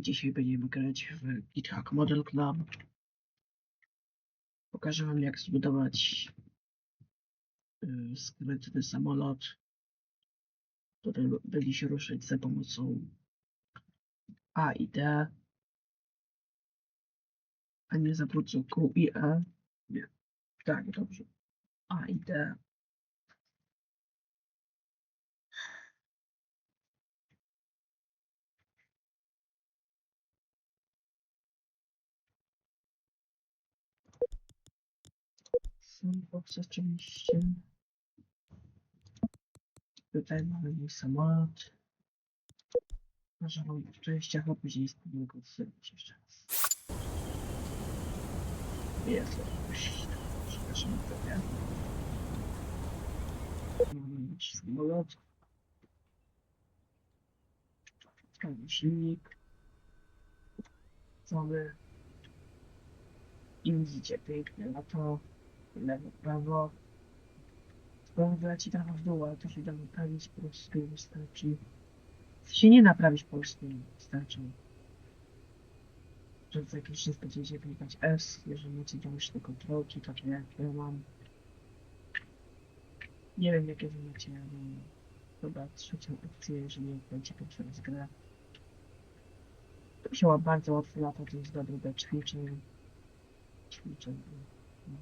dzisiaj będziemy grać w GitHub Model Club. Pokażę wam jak zbudować yy, skrętny samolot, który będzie się ruszać za pomocą A i D, a nie za pomocą Q i E. Nie. Tak, dobrze. A i D. Sandbox oczywiście. Tutaj mamy mój samolot. Może w częściach, a później spróbuję go odsyłać jeszcze raz. Jest jakoś. Przepraszam, to nie. Mamy nasz samolot. Mamy silnik. Cały. I widzicie pięknie na to lewo, prawo. Skoro leci trochę w dół, ale to się da naprawić po prostu wystarczy. To się nie naprawić po prostu wystarczy. Że za czas będziecie klikać S, jeżeli macie domyślne kontrolki, tak jak ja mam. Nie wiem jakie wy macie, ale chyba trzecią opcję, jeżeli będziecie pierwszy raz grę. To się bardzo łatwo lata, to jest dobre do ćwiczeń. Ćwiczeń. no.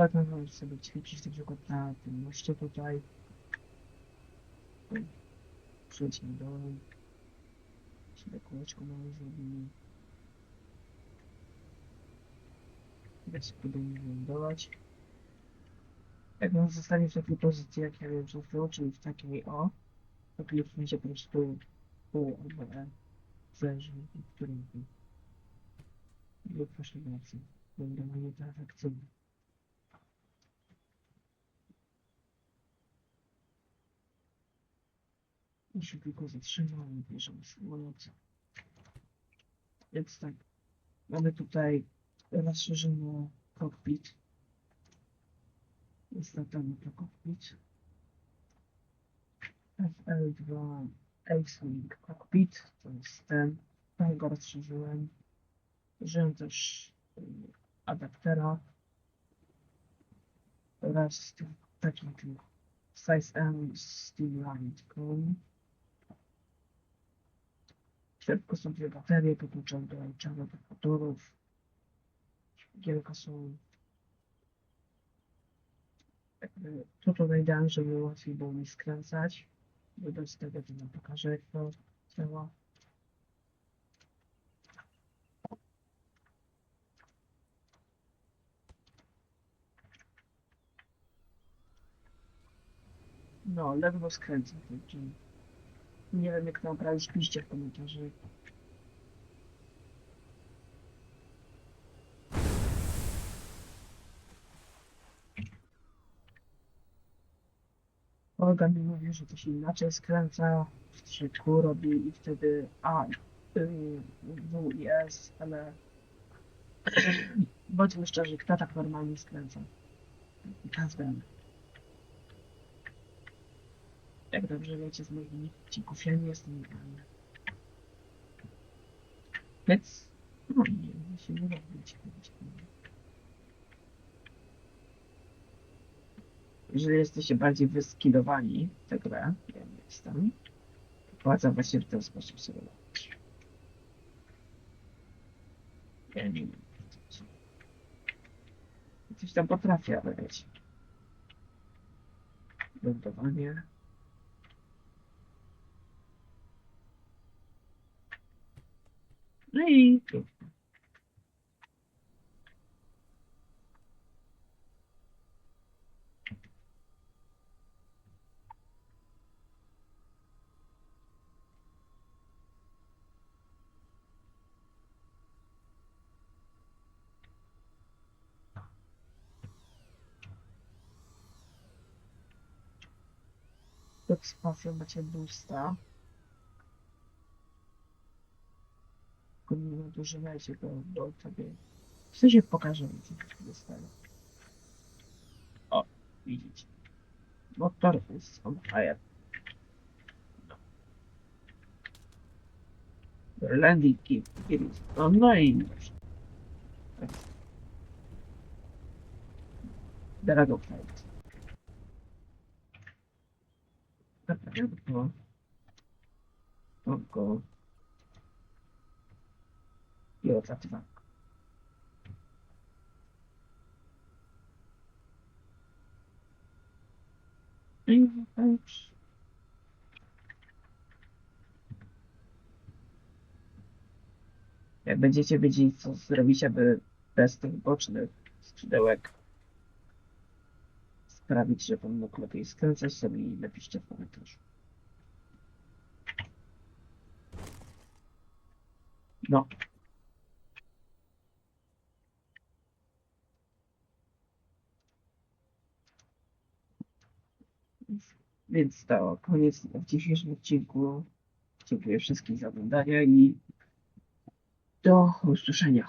Tak możesz sobie ćwiczyć na przykład na tym moście tutaj. Przejdźmy do sobie kółeczko małe zrobimy. Jak spróbujemy wylądować. Jak on zostanie w takiej pozycji, jak ja wiem, że było, czyli w takiej o, to kliknięcie po prostu pół albo E. Zależy od którym lub proszę bardzo. Lądowanie to efektywne. I się tylko zatrzymał i bierzemy samolot. Więc tak, mamy tutaj rozszerzony cockpit. Jest na ten to cockpit. FL2 X-Wing Cockpit, to jest ten, trochę go rozszerzyłem. Użyłem też y, adaptera oraz tych- taki tu size M Chrome. W środku są dwie baterie podłączone do łańcucha motorów. Szpiegielka są jakby to to najdalej, żeby łatwiej było mi skręcać. Wobec tego to wam pokażę jak to działa. No, ledwo skręcę. także Nie wiem jak to naprawić, piszcie w komentarzu. Olga mi mówi, że to się inaczej skręca, że Q robi i wtedy A, y, W i S, ale bądźmy szczerzy, kto tak normalnie skręca? Każdemu. Jak dobrze wiecie z moich odcinków, ja nie jestem normalny. Więc, no nie, ja się nie robić. Jeżeli jesteście bardziej wyskilowani w tę grę, ja nie jestem, polecam właśnie w ten sposób sobie. Ja nie wiem. co- Coś tam potrafię, ale wiecie. Lądowanie. No i pod spacją macie boosta. Tylko nie nadużywajcie go, bo sobie... W sensie pokażę co tu dostaję. O, widzicie. Motor jest. No. landing gear, on, no i Dragon Fight. Naprawiam to. Oko. I odlatywanko. I. Jak będziecie wiedzieli, co zrobić, aby bez tych bocznych skrzydełek sprawić, że wam mógł lepiej skręcać, to mi napiszcie w komentarzu. No. Więc to koniec w dzisiejszym odcinku. Dziękuję wszystkim za oglądanie i do usłyszenia.